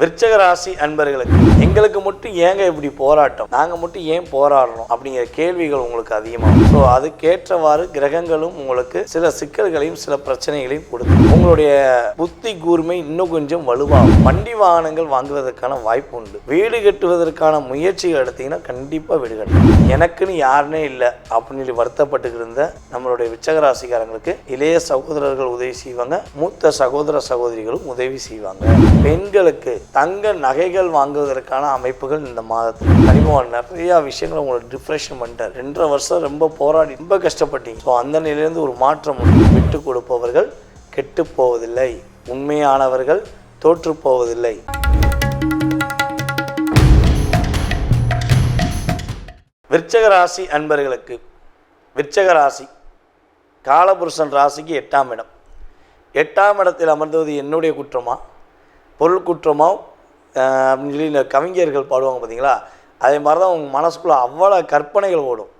விருச்சக ராசி அன்பர்களுக்கு எங்களுக்கு மட்டும் ஏங்க இப்படி போராட்டம்? நாங்கள் மட்டும் ஏன் போராடுறோம்? அப்படிங்கிற கேள்விகள் உங்களுக்கு அதிகமாகும். ஸோ அதுக்கேற்றவாறு கிரகங்களும் உங்களுக்கு சில சிக்கல்களையும் சில பிரச்சனைகளையும் கொடுக்கும். உங்களுடைய புத்தி கூர்மை இன்னும் கொஞ்சம் வலுவாகும். வண்டி வாகனங்கள் வாங்குவதற்கான வாய்ப்பு உண்டு. வீடு கட்டுவதற்கான முயற்சிகள் எடுத்தீங்கன்னா கண்டிப்பாக வீடு கட்டணும் எனக்குன்னு யாருனே இல்லை அப்படின்னு சொல்லி வருத்தப்பட்டு இருந்த நம்மளுடைய விச்சகராசிக்காரங்களுக்கு இளைய சகோதரர்கள் உதவி செய்வாங்க. மூத்த சகோதர சகோதரிகளும் உதவி செய்வாங்க. பெண்களுக்கு தங்க நகைகள் வாங்குவதற்கான அமைப்புகள் இந்த மாதத்தில். கனிமம் நிறைய விஷயங்களை உங்களை டிப்ரெஷன் பண்ணிட்டார். ரெண்டரை வருஷம் ரொம்ப போராடி ரொம்ப கஷ்டப்பட்டீங்க. ஸோ அந்த நிலையிலேருந்து ஒரு மாற்றம் விட்டு கொடுப்பவர்கள் கெட்டு போவதில்லை. உண்மையானவர்கள் தோற்று போவதில்லை. விற்சக ராசி அன்பர்களுக்கு விற்சக ராசி காலபுருஷன் ராசிக்கு எட்டாம் இடம். எட்டாம் இடத்தில் அமர்ந்தது என்னுடைய குற்றமா? பொருள் குற்றமோ அப்படின்னு சொல்லி இந்த கவிஞர்கள் பாடுவாங்க பார்த்தீங்களா அதே மாதிரி தான் உங்கள் மனசுக்குள்ளே அவ்வளோ கற்பனைகள் ஓடும்.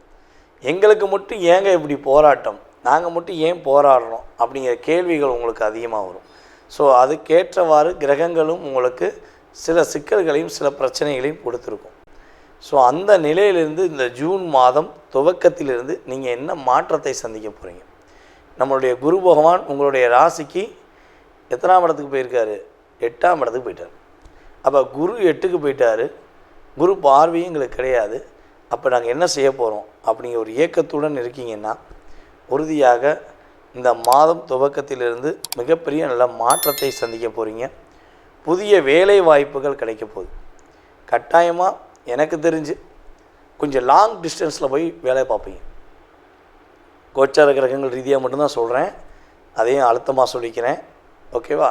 எங்களுக்கு மட்டும் ஏங்க இப்படி போராட்டம்? நாங்கள் மட்டும் ஏன் போராடுறோம்? அப்படிங்கிற கேள்விகள் உங்களுக்கு அதிகமாக வரும். ஸோ அதுக்கேற்றவாறு கிரகங்களும் உங்களுக்கு சில சிக்கல்களையும் சில பிரச்சனைகளையும் கொடுத்துருக்கும். ஸோ அந்த நிலையிலிருந்து இந்த ஜூன் மாதம் துவக்கத்திலிருந்து நீங்கள் என்ன மாற்றத்தை சந்திக்க போகிறீங்க நம்மளுடைய குரு பகவான் உங்களுடைய ராசிக்கு எத்தனாம் இடத்துக்கு போயிருக்காரு? எட்டாம் இடத்துக்கு போயிட்டார். அப்போ குரு எட்டுக்கு போயிட்டார். குரு பார்வையும் எங்களுக்கு கிடையாது. அப்போ நாங்கள் என்ன செய்ய போகிறோம் அப்படிங்கிற ஒரு ஏக்கத்துடன் இருக்கீங்கன்னா உறுதியாக இந்த மாதம் துவக்கத்திலிருந்து மிகப்பெரிய நல்ல மாற்றத்தை சந்திக்க போகிறீங்க புதிய வேலை வாய்ப்புகள் கிடைக்க போகுது. கட்டாயமாக எனக்கு தெரிஞ்சு கொஞ்சம் லாங் டிஸ்டன்ஸில் போய் வேலை பார்ப்பீங்க. கோச்சார கிரகங்கள் ரீதியாக மட்டும்தான் சொல்கிறேன் அதையும் அழுத்தமாக சொல்லிக்கிறேன். ஓகேவா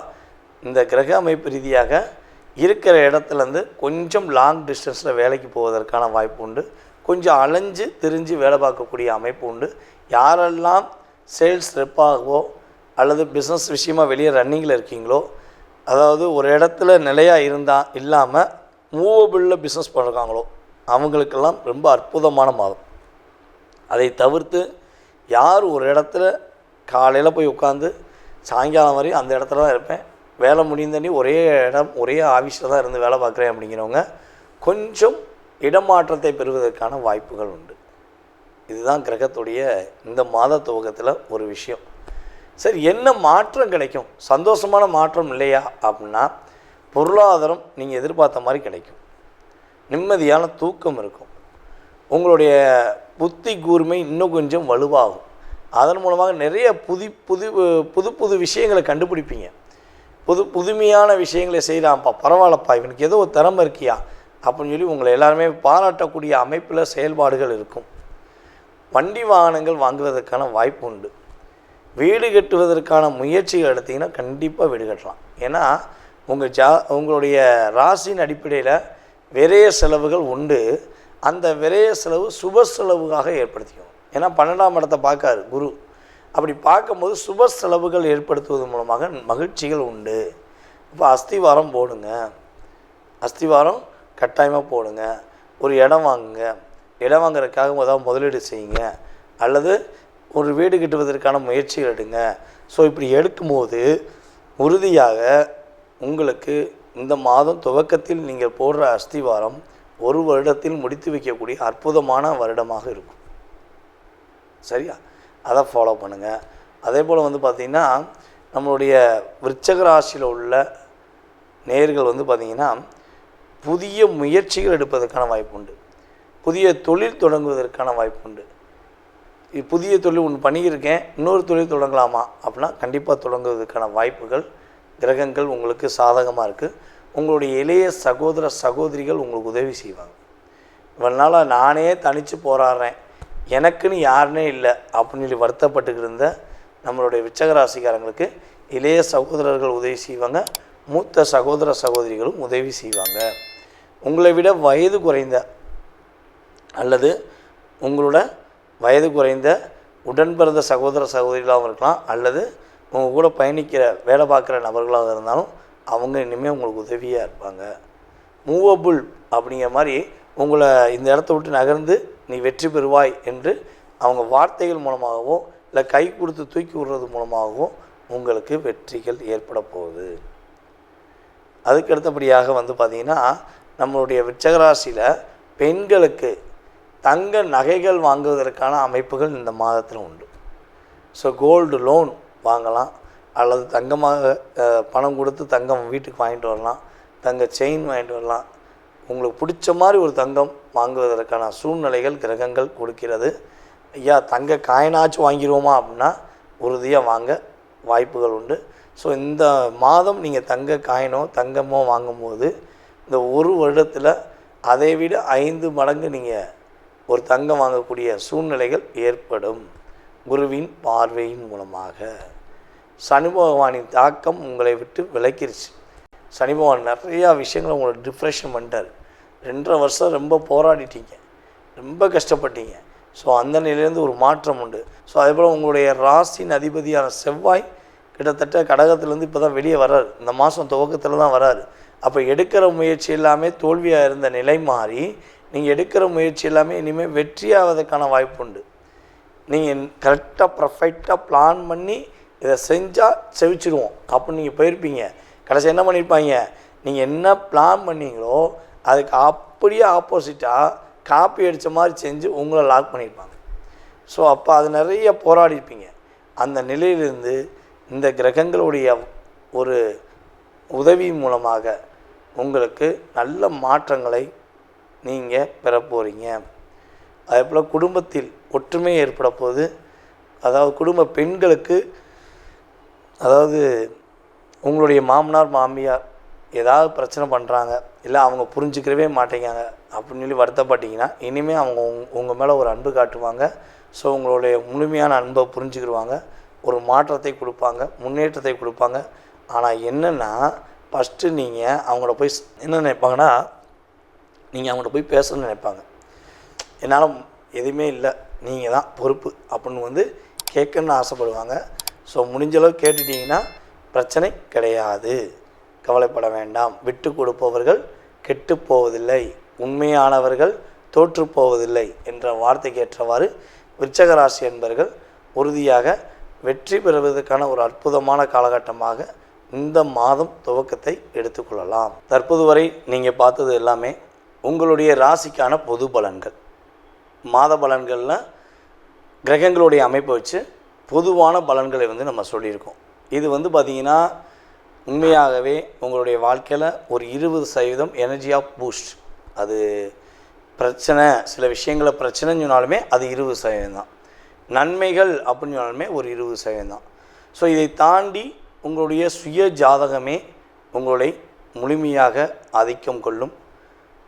இந்த கிரக அமைப்பு ரீதியாக இருக்கிற இடத்துலேருந்து கொஞ்சம் லாங் டிஸ்டன்ஸில் வேலைக்கு போவதற்கான வாய்ப்பு உண்டு. கொஞ்சம் அலைஞ்சு திரிஞ்சு வேலை பார்க்கக்கூடிய அமைப்பு உண்டு. யாரெல்லாம் சேல்ஸ் ரெப்பாகவோ அல்லது பிஸ்னஸ் விஷயமாக வெளியே ரன்னிங்கில் இருக்கீங்களோ அதாவது ஒரு இடத்துல நிலையாக இருந்தால் இல்லாமல் மூவபிளில் பிஸ்னஸ் பண்ணுறாங்களோ அவங்களுக்கெல்லாம் ரொம்ப அற்புதமான மாதம். அதை தவிர்த்து யார் ஒரு இடத்துல காலையில் போய் உட்காந்து சாயங்காலம் வரையும் அந்த இடத்துல தான் இருப்பேன். வேலை முடிந்தனி ஒரே இடம் ஒரே ஆஃபீஸில் தான் இருந்து வேலை பார்க்குறேன் அப்படிங்கிறவங்க கொஞ்சம் இடமாற்றத்தை பெறுவதற்கான வாய்ப்புகள் உண்டு. இதுதான் கிரகத்துடைய இந்த மாத துவக்கத்தில் ஒரு விஷயம். சரி என்ன மாற்றம் கிடைக்கும்? சந்தோஷமான மாற்றம் இல்லையா அப்படின்னா பொருளாதாரம் நீங்கள் எதிர்பார்த்த மாதிரி கிடைக்கும். நிம்மதியான தூக்கம் இருக்கும். உங்களுடைய புத்தி கூர்மை இன்னும் கொஞ்சம் வலுவாகும். அதன் மூலமாக நிறைய புதி புது புது புது விஷயங்களை கண்டுபிடிப்பீங்க. புது புதுமையான விஷயங்களை செய்கிறான்ப்பா பரவாயில்லப்பா இவனுக்கு ஏதோ ஒரு திறமை இருக்கியா? அப்படின்னு சொல்லி உங்களை எல்லாருமே பாராட்டக்கூடிய அமைப்பில் செயல்பாடுகள் இருக்கும். வண்டி வாகனங்கள் வாங்குவதற்கான வாய்ப்பு உண்டு. வீடு கட்டுவதற்கான முயற்சிகள் எடுத்திங்கன்னா கண்டிப்பாக வீடு கட்டலாம். ஏன்னா உங்கள் ஜா உங்களுடைய ராசியின் அடிப்படையில் விரைய செலவுகள் உண்டு. அந்த விரைய செலவு சுப செலவுக்காக ஏற்படுத்திக்கும். ஏன்னா பன்னெண்டாம் இடத்தை பார்க்காரு குரு. அப்படி பார்க்கும்போது சுப செலவுகள் ஏற்படுத்துவது மூலமாக மகிழ்ச்சிகள் உண்டு. இப்போ அஸ்திவாரம் போடுங்க. அஸ்திவாரம் கட்டாயமாக போடுங்க. ஒரு இடம் வாங்குங்க. இடம் வாங்குறதுக்காக ஏதாவது முதலீடு செய்யுங்க. அல்லது ஒரு வீடு கட்டுவதற்கான முயற்சிகள் எடுங்க. ஸோ இப்படி எடுக்கும்போது உறுதியாக உங்களுக்கு இந்த மாதம் துவக்கத்தில் நீங்கள் போடுற அஸ்திவாரம் ஒரு வருடத்தில் முடித்து வைக்கக்கூடிய அற்புதமான வருடமாக இருக்கும். சரியா? அதை ஃபாலோ பண்ணுங்கள் அதே போல் வந்து பார்த்திங்கன்னா நம்மளுடைய விருச்சக ராசியில் உள்ள நேர்கள் வந்து பார்த்திங்கன்னா புதிய முயற்சிகள் எடுப்பதற்கான வாய்ப்பு உண்டு. புதிய தொழில் தொடங்குவதற்கான வாய்ப்பு உண்டு. புதிய தொழில் ஒன்று பண்ணியிருக்கேன் இன்னொரு தொழில் தொடங்கலாமா? அப்படின்னா கண்டிப்பாக தொடங்குவதற்கான வாய்ப்புகள் கிரகங்கள் உங்களுக்கு சாதகமாக இருக்குது உங்களுடைய இளைய சகோதர சகோதரிகள் உங்களுக்கு உதவி செய்வாங்க. இவனால் நானே தனித்து போராடுறேன். எனக்குன்னு யாருனே இல்லை அப்படின்னு சொல்லி வருத்தப்பட்டுக்கிட்டு இருந்த நம்மளுடைய விச்சகராசிக்காரங்களுக்கு இளைய சகோதரர்கள் உதவி செய்வாங்க மூத்த சகோதர சகோதரிகளும் உதவி செய்வாங்க. உங்களை விட வயது குறைந்த அல்லது உங்களோட வயது குறைந்த உடன்பிறந்த சகோதர சகோதரிகளாகவும் இருக்கலாம் அல்லது உங்கள் கூட பயணிக்கிற வேலை பார்க்குற நபர்களாக இருந்தாலும் அவங்க இனிமேல் உங்களுக்கு உதவியாக இருப்பாங்க. மூவபுள் அப்படிங்கிற மாதிரி உங்களை இந்த இடத்த விட்டு நகர்ந்து நீ வெற்றி பெறுவாய் என்று அவங்க வார்த்தைகள் மூலமாகவோ இல்லை கை கொடுத்து தூக்கி விடுறது மூலமாகவோ உங்களுக்கு வெற்றிகள் ஏற்பட போகுது. அதுக்கு அடுத்தபடியாக வந்து பார்த்திங்கன்னா நம்மளுடைய விச்சகராசியில் பெண்களுக்கு தங்க நகைகள் வாங்குவதற்கான அமைப்புகள் இந்த மாதத்தில் உண்டு. ஸோ கோல்டு லோன் வாங்கலாம் அல்லது தங்கமாக பணம் கொடுத்து தங்கம் வீட்டுக்கு வாங்கிட்டு வரலாம் தங்க செயின் வாங்கிட்டு வரலாம். உங்களுக்கு பிடிச்ச மாதிரி ஒரு தங்கம் வாங்குவதற்கான சூழ்நிலைகள் கிரகங்கள் கொடுக்கிறது. ஐயா தங்க காயினாச்சும் வாங்கிடுவோமா அப்படின்னா உறுதியாக வாங்க வாய்ப்புகள் உண்டு. ஸோ இந்த மாதம் நீங்கள் தங்க காயினோ தங்கமோ வாங்கும்போது இந்த ஒரு வருடத்தில் அதை விட ஐந்து மடங்கு நீங்கள் ஒரு தங்கம் வாங்கக்கூடிய சூழ்நிலைகள் ஏற்படும். குருவின் பார்வையின் மூலமாக. சனி பகவானின் தாக்கம் உங்களை விட்டு விலக்கிருச்சு சனி பகவான் நிறையா விஷயங்களை உங்களை டிப்ரெஷன் பண்ணிட்டார். ரெண்டரை வருஷம் ரொம்ப போராடிட்டீங்க. ரொம்ப கஷ்டப்பட்டீங்க. ஸோ அந்த நிலையிலேருந்து ஒரு மாற்றம் உண்டு. ஸோ அதேபோல் உங்களுடைய ராசியின் அதிபதியான செவ்வாய் கிட்டத்தட்ட கடகத்துலேருந்து இப்போ தான் வெளியே வர்றாரு. இந்த மாதம் துவக்கத்தில் தான் வராரு அப்போ எடுக்கிற முயற்சி எல்லாமே தோல்வியாக இருந்த நிலை மாறி நீங்கள் எடுக்கிற முயற்சி எல்லாமே இனிமேல் வெற்றியாவதற்கான வாய்ப்பு உண்டு. நீங்கள் கரெக்டாக பர்ஃபெக்டாக பிளான் பண்ணி இதை செஞ்சால் செவிச்சிருவோம். அப்படின்னு நீங்கள் போயிருப்பீங்க. கடைசி என்ன பண்ணியிருப்பாங்க நீங்கள் என்ன பிளான் பண்ணீங்களோ அதுக்கு அப்படியே ஆப்போசிட்டாக காப்பி அடித்த மாதிரி செஞ்சு உங்களை லாக் பண்ணியிருப்பாங்க ஸோ அப்போ அது நிறைய போராடிருப்பீங்க அந்த நிலையிலிருந்து இந்த கிரகங்களுடைய ஒரு உதவி மூலமாக உங்களுக்கு நல்ல மாற்றங்களை நீங்கள் பெற போகிறீங்க அதே போல் குடும்பத்தில் ஒற்றுமை ஏற்பட போது அதாவது குடும்ப பெண்களுக்கு அதாவது உங்களுடைய மாமனார் மாமியார் ஏதாவது பிரச்சனை பண்ணுறாங்க இல்லை அவங்க புரிஞ்சுக்கிறவே மாட்டேங்காங்க அப்படின்னு சொல்லி வருத்தப்பட்டீங்கன்னா இனிமேல் அவங்க உங் உங்கள் மேலே ஒரு அன்பு காட்டுவாங்க. ஸோ உங்களுடைய முழுமையான அன்பை புரிஞ்சுக்கிடுவாங்க. ஒரு மாற்றத்தை கொடுப்பாங்க முன்னேற்றத்தை கொடுப்பாங்க. ஆனால் என்னென்னா ஃபஸ்ட்டு நீங்கள் அவங்கள போய் என்ன நினைப்பாங்கன்னா நீங்கள் அவங்கள்ட்ட போய் பேசணும்னு நினைப்பாங்க. என்னால் எதுவுமே இல்லை நீங்கள் தான் பொறுப்பு அப்படின்னு வந்து கேட்கணுன்னு ஆசைப்படுவாங்க. ஸோ முடிஞ்சளவு கேட்டுட்டிங்கன்னா கேட்டுட்டீங்கன்னா பிரச்சனை கிடையாது. கவலைப்பட வேண்டாம். விட்டு கொடுப்பவர்கள் கெட்டு போவதில்லை. உண்மையானவர்கள் தோற்று போவதில்லை என்ற வார்த்தைக்கு ஏற்றவாறு விருச்சக ராசி என்பர்கள் உறுதியாக வெற்றி பெறுவதற்கான ஒரு அற்புதமான காலகட்டமாக இந்த மாதம் துவக்கத்தை எடுத்துக்கொள்ளலாம் தற்போது வரை நீங்கள் பார்த்தது எல்லாமே உங்களுடைய ராசிக்கான பொது பலன்கள். மாத பலன்களில் கிரகங்களுடைய அமைப்பை வச்சு பொதுவான பலன்களை வந்து நம்ம சொல்லியிருக்கோம். இது வந்து பார்த்திங்கன்னா உண்மையாகவே உங்களுடைய வாழ்க்கையில் ஒரு இருபது சதவீதம் எனர்ஜி ஆஃப் பூஸ்ட் அது பிரச்சனை சில விஷயங்களை பிரச்சனைன்னு சொன்னாலுமே அது இருபது சதவீதம் தான். நன்மைகள் அப்படின்னு சொன்னாலுமே ஒரு இருபது சதவீதம் தான். ஸோ இதை தாண்டி உங்களுடைய சுய ஜாதகமே உங்களை முழுமையாக ஆதிக்கம் கொள்ளும்.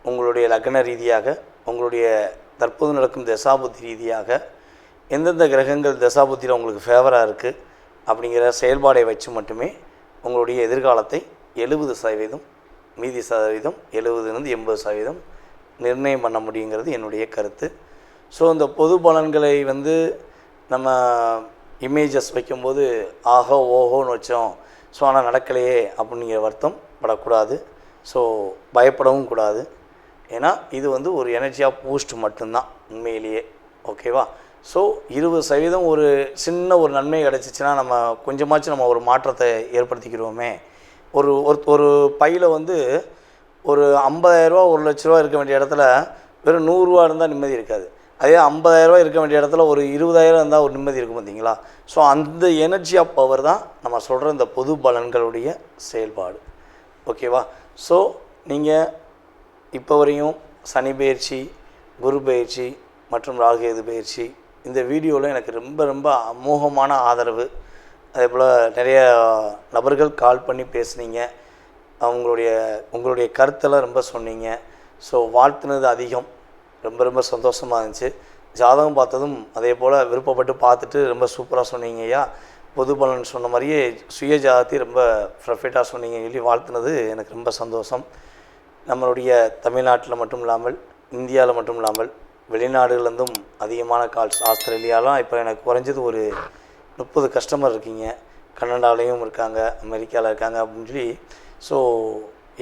உங்களுடைய லக்ன ரீதியாக உங்களுடைய தற்போது நடக்கும் தசாபுத்தி ரீதியாக எந்தெந்த கிரகங்கள் தசாபுத்தியில் உங்களுக்கு ஃபேவராக இருக்குது அப்படிங்கிற செயல்பாடை வச்சு மட்டுமே உங்களுடைய எதிர்காலத்தை எழுபது சதவீதம் மீதி சதவீதம் எழுபதுலேருந்து எண்பது சதவீதம் நிர்ணயம் பண்ண முடியுங்கிறது என்னுடைய கருத்து. ஸோ இந்த பொது பலன்களை வந்து நம்ம இமேஜஸ் வைக்கும்போது ஆஹோ ஓஹோன்னு வச்சோம். ஸோ ஆனால் நடக்கலையே அப்படிங்கிற வருத்தம் படக்கூடாது. ஸோ பயப்படவும் கூடாது. ஏன்னா இது வந்து ஒரு எனர்ஜியாக பூஸ்ட் மட்டும்தான் உண்மையிலேயே. ஓகேவா ஸோ இருபது சதவீதம் ஒரு சின்ன ஒரு நன்மை கிடச்சிச்சின்னா நம்ம கொஞ்சமாச்சும் நம்ம ஒரு மாற்றத்தை ஏற்படுத்திக்கிறோமே. ஒரு ஒரு ஒரு பையில் வந்து ஒரு ஐம்பதாயிரரூவா ஒரு லட்ச ரூபா இருக்க வேண்டிய இடத்துல வெறும் நூறுரூவா இருந்தால் நிம்மதி இருக்காது. அதே ஐம்பதாயிரரூவா இருக்க வேண்டிய இடத்துல ஒரு இருபதாயிரம் இருந்தால் ஒரு நிம்மதி இருக்கும் பார்த்தீங்களா ஸோ அந்த எனர்ஜி ஆஃப் பவர் தான் நம்ம சொல்கிற இந்த பொது பலன்களுடைய செயல்பாடு. ஓகேவா? ஸோ நீங்கள் இப்போ வரையும் சனி பயிற்சி குரு பயிற்சி மற்றும் ராகுகேது பயிற்சி இந்த வீடியோவில் எனக்கு ரொம்ப ரொம்ப அமோகமான ஆதரவு. அதே போல் நிறைய நபர்கள் கால் பண்ணி பேசுனீங்க. அவங்களுடைய உங்களுடைய கருத்தெல்லாம் ரொம்ப சொன்னீங்க. ஸோ வாழ்த்துனது அதிகம். ரொம்ப ரொம்ப சந்தோஷமாக இருந்துச்சு. ஜாதகம் பார்த்ததும் அதே போல் விருப்பப்பட்டு பார்த்துட்டு ரொம்ப சூப்பராக சொன்னீங்க ஐயா. பொது பலன் சொன்ன மாதிரியே சுய ஜாதத்தை ரொம்ப பர்ஃபெக்டாக சொன்னீங்க சொல்லி வாழ்த்துனது எனக்கு ரொம்ப சந்தோஷம். நம்மளுடைய தமிழ்நாட்டில் மட்டும் இல்லாமல் இந்தியாவில் மட்டும் இல்லாமல் வெளிநாடுகள்லேருந்தும் அதிகமான கால்ஸ் ஆஸ்திரேலியாலாம் இப்போ எனக்கு குறைஞ்சது ஒரு முப்பது கஸ்டமர் இருக்கீங்க. கனடாலேயும் இருக்காங்க அமெரிக்காவில் இருக்காங்க அப்படின்னு சொல்லி. ஸோ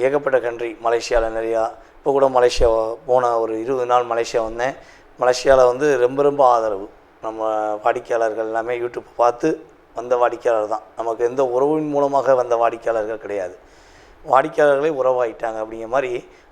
ஏகப்பட்ட கண்ட்ரி மலேசியாவில் நிறையா. இப்போ கூட மலேசியா போன ஒரு இருபது நாள் மலேசியா வந்தேன். மலேசியாவில் வந்து ரொம்ப ரொம்ப ஆதரவு. நம்ம வாடிக்கையாளர்கள் எல்லாமே யூடியூப் பார்த்து வந்த வாடிக்கையாளர் தான். நமக்கு எந்த உறவின் மூலமாக வந்த வாடிக்கையாளர்கள் கிடையாது. வாடிக்கையாளர்களே உறவாயிட்டாங்க அப்படிங்கிற மாதிரி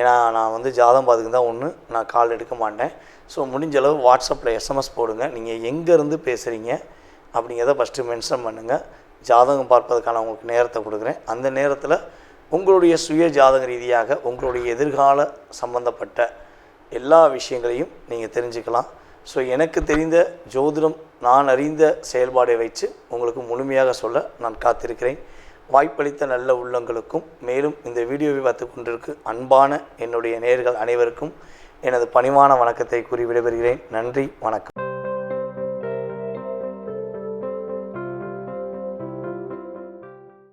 ஏன்னா நான் வந்து ஜாதகம் பார்த்துக்கு தான் ஒன்று நான் கால் எடுக்க மாட்டேன். ஸோ முடிஞ்ச அளவு வாட்ஸ்அப்பில் எஸ்எம்எஸ் போடுங்க. நீங்கள் எங்கேருந்து பேசுகிறீங்க அப்படிங்கிறத ஃபஸ்ட்டு மென்ஷன் பண்ணுங்கள் ஜாதகம் பார்ப்பதற்கான உங்களுக்கு நேரத்தை கொடுக்குறேன். அந்த நேரத்தில் உங்களுடைய சுய ஜாதக ரீதியாக உங்களுடைய எதிர்கால சம்பந்தப்பட்ட எல்லா விஷயங்களையும் நீங்கள் தெரிஞ்சுக்கலாம். ஸோ எனக்கு தெரிந்த ஜோதிடம் நான் அறிந்த செயல்பாடை வைத்து உங்களுக்கு முழுமையாக சொல்ல நான் காத்திருக்கிறேன். வாய்ப்பளித்த நல்ல உள்ளங்களுக்கும் மேலும் இந்த வீடியோவை பார்த்து கொண்டிருக்கு அன்பான என்னுடைய நேர்கள் அனைவருக்கும் எனது பணிவான வணக்கத்தை கூறி விடைபெறுகிறேன். நன்றி வணக்கம்.